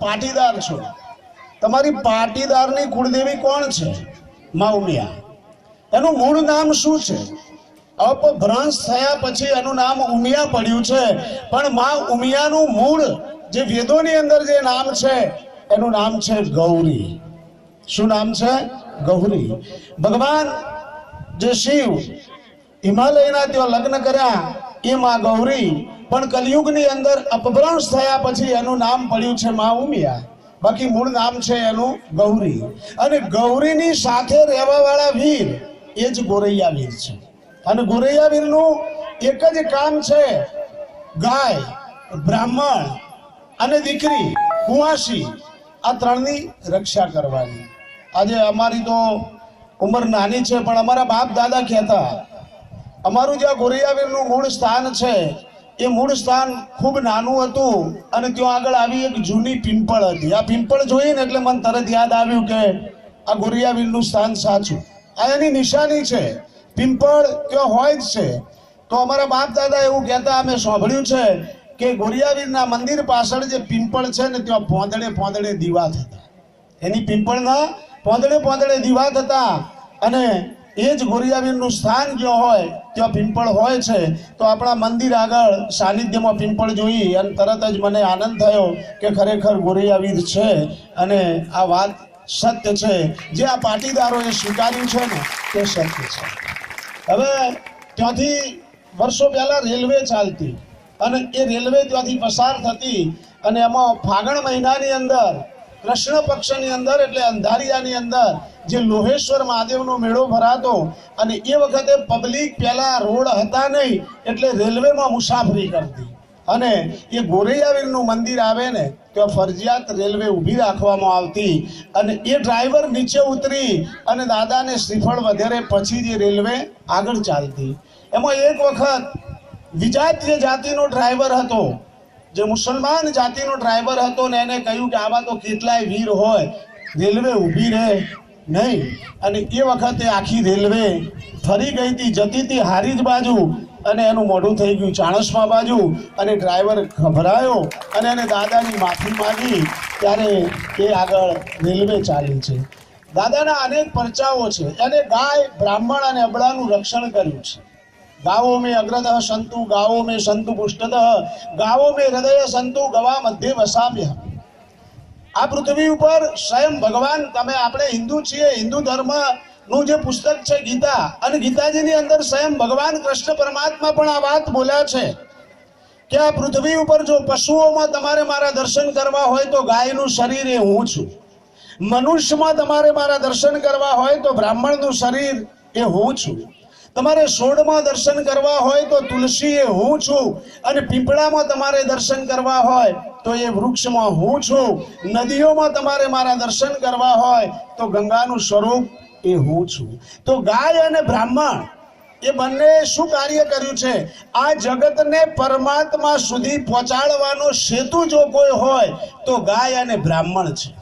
પાટીદાર છો. તમારી પાટીદારની કુળદેવી કોણ છે? મા ઉમિયા એનું મૂળ નામ શું છે? અપભ્રંશ થયા પછી એનું નામ ઉમિયા પડ્યું છે. પણ મા ઉમિયાનું મૂળ જે વેદોની અંદર જે નામ છે, એનું નામ છે ગૌરી. શું નામ છે? ગૌરી. ભગવાન જે શિવ હિમાલયના ત્યાં લગ્ન કર્યા એ મા ગૌરી પણ કલયુગની અંદર અપભ્રંશ થયા પછી એનું નામ પડ્યું છે મા ઉમિયા. બાકી મૂળ નામ છે એનું ગૌરી. અને ગૌરીની સાથે રહેવાવાળા વીર એ જ ગોરૈયા વીર છે. અને ગોરૈયા વીરનું એક જ કામ છે ગાય, બ્રાહ્મણ અને દીકરી, કુંવાસી, આ ત્રણની રક્ષા કરવાની. આજે અમારી તો ઉંમર નાની છે, પણ અમારા બાપ દાદા કહેતા, અમારું જ્યાં ગોરૈયાવીરનું મૂળ સ્થાન છે એ મૂળ સ્થાન ખૂબ નાનું હતું અને ત્યાં આગળ આવી એક જૂની પિંપળ હતી. આ પિંપળ જોઈએ ને એટલે મને તરત યાદ આવ્યું કે આ ગોરિયાવીરનું સ્થાન સાચું. આ એની નિશાની છે. પિંપળ ત્યાં હોય જ છે. તો અમારા બાપ દાદા એવું કહેતા, અમે સાંભળ્યું છે કે ગોરિયાવીરના મંદિર પાછળ જે પિંપળ છે ને, ત્યાં પોંદડે પોંદડે દીવા થતા. એની પિંપળના પોંદડે પોંદડે દીવા થતા અને એ જ ગોરિયાવીરનું સ્થાન જ્યાં હોય ત્યાં પિંપળ હોય છે, તો આપણા મંદિર આગળ સાનિધ્યમાં પિંપળ જોઈ અને તરત જ મને આનંદ થયો કે ખરેખર ગોરિયાવીર છે. અને આ વાત સત્ય છે. જે આ પાટીદારોએ સ્વીકાર્યું છે ને, તે સત્ય છે. હવે ત્યાંથી વર્ષો પહેલાં રેલવે ચાલતી અને એ રેલવે ત્યાંથી પસાર થતી અને એમાં ફાગણ મહિનાની અંદર, કૃષ્ણ પક્ષની અંદર એટલે અંધારિયાની અંદર જે લોહેશ્વર મહાદેવનો મેળો ભરાતો અને એ વખતે પબ્લિક પહેલાં રોડ હતા નહીં, એટલે રેલવેમાં મુસાફરી કરતી. અને એ ગોરૈયાવીરનું મંદિર આવે ને, તો ફરજિયાત રેલવે ઊભી રાખવામાં આવતી. અને એ ડ્રાઈવર નીચે ઉતરી અને દાદાને શ્રીફળ વધારે પછી જે રેલવે આગળ ચાલતી. એમાં એક વખત વિજાતીય જાતિનો ડ્રાઈવર હતો. જે મુસલમાન જાતિનો ડ્રાઈવર હતો ને એને કહ્યું કે આવા તો કેટલાય વીર હોય, રેલવે ઊભી રહે. નહીં. અને એ વખતે આખી રેલવે ફરી ગઈ હતી, જતી હતી હારીજ બાજુ. અને એનું મોઢું થઈ ગયું ચાણસમા બાજુ. અને ડ્રાઈવર ગભરાયો અને એને દાદાની માફી માગી. ત્યારે એ આગળ રેલવે ચાલી છે. દાદાના અનેક પરચાઓ છે. અને ગાય, બ્રાહ્મણ અને અબળાનું રક્ષણ કર્યું છે. ગાવો મેં અગ્રદ સંતુ, ગાવો મેં સંતુ પુષ્ટદ ગાવો મેં હૃદય સંતુ ગવા મધ્ય વસામ્ય આ પૃથ્વી ઉપર સ્વયં ભગવાન, તમે આપણે હિન્દુ છીએ, હિન્દુ ધર્મનું જે પુસ્તક છે ગીતા, અને ગીતાજીની અંદર સ્વયં ભગવાન કૃષ્ણ પરમાત્મા પણ આ વાત બોલ્યા છે કે આ પૃથ્વી ઉપર જો પશુઓમાં તમારે મારા દર્શન કરવા હોય તો ગાયનું શરીર એ હું છું. મનુષ્યમાં તમારે મારા દર્શન કરવા હોય તો બ્રાહ્મણનું શરીર એ હું છું. તમારે સોડમાં દર્શન કરવા હોય તો તુલસી એ હું છું અને પીપળામાં તમારે દર્શન કરવા હોય તો એ વૃક્ષમાં હું છું. નદીઓમાં તમારે મારા દર્શન કરવા હોય તો ગંગાનું સ્વરૂપ એ હું છું. તો ગાય અને બ્રાહ્મણ, એ બંને શું કાર્ય કર્યું છે? આ જગતને પરમાત્મા સુધી પહોંચાડવાનો સેતુ જો કોઈ હોય તો ગાય અને બ્રાહ્મણ છે.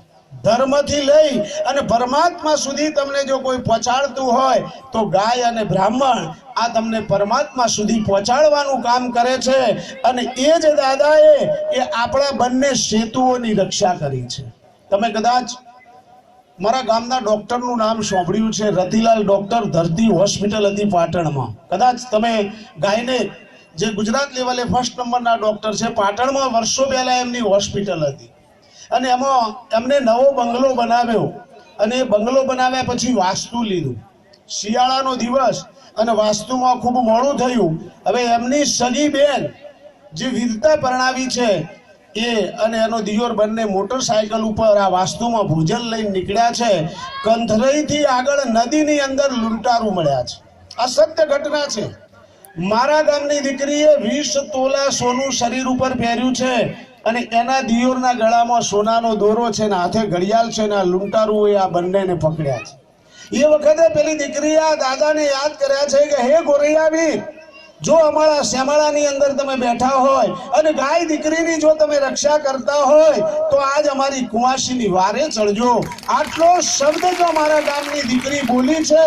ધર્મથી લઈ અને પરમાત્મા સુધી તમને જો કોઈ પહોંચાડતું હોય તો ગાય અને બ્રાહ્મણ આ તમને પરમાત્મા સુધી પહોંચાડવાનું કામ કરે છે. અને એ જ દાદાએ એ આપણા બંને સેતુઓની રક્ષા કરી છે. તમે કદાચ મારા ગામના ડોક્ટરનું નામ સાંભળ્યું છે, રતિલાલ ડોક્ટર, ધરતી હોસ્પિટલ હતી પાટણમાં. કદાચ તમે ગાયને જે ગુજરાત લેવલે ફર્સ્ટ નંબરના ડોક્ટર છે, પાટણમાં વર્ષો પહેલા એમની હોસ્પિટલ હતી. અને એમાં એમને નવો બંગલો બનાવ્યો. અને એ બંગલો બનાવ્યા પછી વાસ્તુ લીધું. શિયાળાનો દિવસ અને વાસ્તુમાં ખૂબ મોડું થયું. હવે એમની સગી બેન જે વીરતા પરણાવી છે એ અને એનો દિયોર બંને મોટરસાયકલ ઉપર આ વાસ્તુમાં ભોજન લઈને નીકળ્યા છે. કંથરઈથી આગળ નદીની અંદર લૂંટારું મળ્યા છે. આ સત્ય ઘટના છે. મારા ગામની દીકરીએ વીસ તોલા સોનું શરીર ઉપર પહેર્યું છે. અને એના દિયોરના ગળામાં સોનાનો દોરો છે ને હાથે ઘડિયાળ છે ને આ લૂંટારુએ આ બંનેને પકડ્યા છે. એ વખતે પેલી દીકરી આ દાદાને યાદ કર્યા છે કે, હે ગોરૈયાવી જો અમારા શ્યામાળાની અંદર તમે બેઠા હોય અને ગાય દીકરીની જો તમે રક્ષા કરતા હોય, તો આજ અમારી કુંવાસીની વારે ચડજો. આટલો શબ્દ જો મારા ગામની દીકરી બોલી છે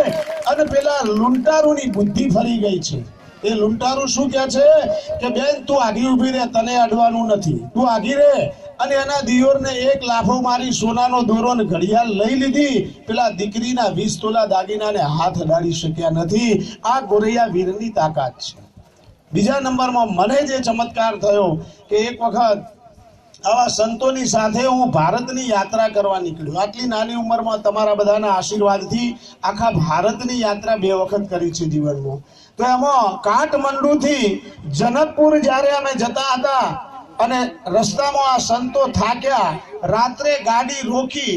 અને પેલા લૂંટારુની બુદ્ધિ ફરી ગઈ છે. એ લૂંટારું શું કે છે? કે બેન, તું આગી ઊભી રહે તને અડવાનું નથી. તું આગી રહે અને એના દિયોરને એક લાફો મારી સોનાનો દોરો ઘડિયાળ લઈ લીધી. પેલા દીકરીના વીસ તોલા દાગીનાને હાથ અડાડી શક્યા નથી. આ ગોરૈયા વીરની તાકાત છે. બીજા નંબરમાં, મને જે ચમત્કાર થયો કે એક વખત આવા સંતોની સાથે હું ભારતની યાત્રા કરવા નીકળ્યો. આટલી નાની ઉંમરમાં તમારા બધાના આશીર્વાદથી આખા ભારતની યાત્રા બે વખત કરી છે જીવનમાં. તો એમાં કાઠમંડુથી જનકપુર જ્યારે અમે જતા હતા અને રસ્તામાં આ સંતો થાક્યા, રાત્રે ગાડી રોકી,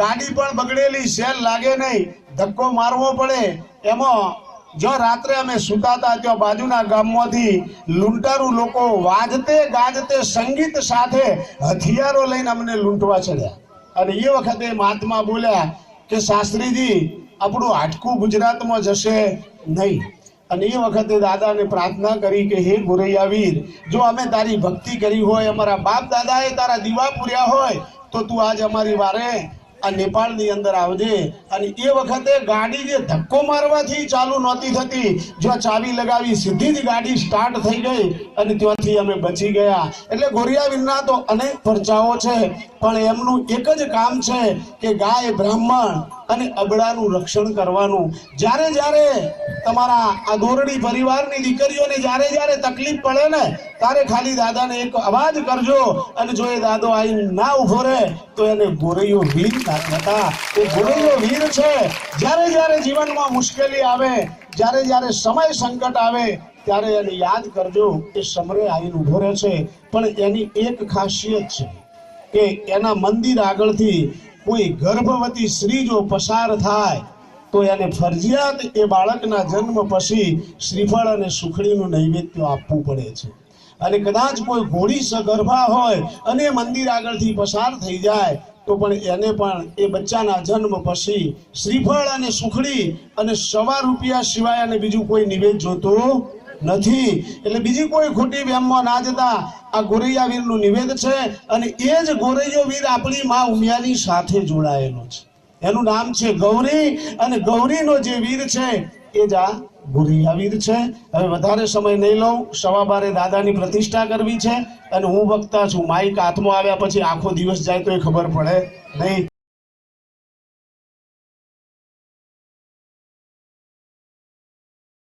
ગાડી પણ બગડેલી, સેલ લાગે નહીં, ધક્કો મારવો પડે, એમાં જો રાત્રે અમે સુતાતા ત્યાં બાજુના ગામમાંથી લૂંટારુ લોકો વાજતે ગાજતે સંગીત સાથે હથિયારો લઈને અમને લૂંટવા ચડ્યા. અને એ વખતે મહાત્મા બોલ્યા કે, શાસ્ત્રીજી, આપણું હાટકું ગુજરાતમાં જશે નહીં. અને એ વખતે દાદાને પ્રાર્થના કરી કે, હે ગુરૈયા વીર, જો અમે તારી ભક્તિ કરી હોય, અમારા બાપ દાદાએ તારા દીવા પૂર્યા હોય, તો તું આજ અમારી વારે આ નેપાળની અંદર આવજે. અને એ વખતે ગાડી જે ધક્કો મારવાથી ચાલુ નહોતી થતી. જો ચાવી લગાવી સીધી જ ગાડી સ્ટાર્ટ થઈ ગઈ અને ત્યાંથી અમે બચી ગયા. એટલે ગોરિયાવીરના તો અનેક પરચાઓ છે. પણ એમનું એક જ કામ છે કે ગાય બ્રાહ્મણ અને અબડાનું રક્ષણ કરવાનું. જ્યારે જ્યારે તમારા આ ધોરણી પરિવારની દીકરીઓને જ્યારે જ્યારે તકલીફ પડે ને, ત્યારે ખાલી દાદાને એક અવાજ કરજો અને જો એ દાદો આવીને ના ઊભો રહે, તો એને ગોરૈયો વીર હતા. એ ગોરૈયો વીર છે. જ્યારે જ્યારે જીવનમાં મુશ્કેલી આવે, જ્યારે જ્યારે સમય સંકટ આવે, ત્યારે એને યાદ કરજો એ સમરે આવીને ઊભો રહે છે. પણ એની એક ખાસિયત છે કે એના મંદિર આગળથી કોઈ ગર્ભવતી સ્ત્રી જો પસાર થાય, તો એને ફરજિયાત એ બાળકના જન્મ પછી શ્રીફળ અને સુખડીનું નૈવેદ્ય આપવું પડે છે. અને કદાચ કોઈ ઘોડી સગર્ભા હોય અને મંદિર આગળથી પસાર થઈ જાય, તો પણ એને પણ એ બચ્ચાના જન્મ પછી શ્રીફળ અને સુખડી અને સવા રૂપિયા સિવાય અને બીજું કોઈ નિવેદ જોતું નથી. એટલે બીજી કોઈ ખોટી વ્યામમાં ના જતા આ ગોરૈયા વીરનું નિવેદ છે અને એ જ ગોરૈયો વીર આપણી મા ઉમિયાની સાથે જોડાયેલો છે. એનું નામ છે ગૌરી અને ગૌરીનો જે વીર છે એ જ આ ગોરૈયા વીર છે. હવે વધારે સમય નહીં લઉં. સવા બારે દાદાની પ્રતિષ્ઠા કરવી છે અને હું વક્તા છું. માઇક હાથમાં આવ્યા પછી આખો દિવસ જાય તો એ ખબર પડે. નહીં.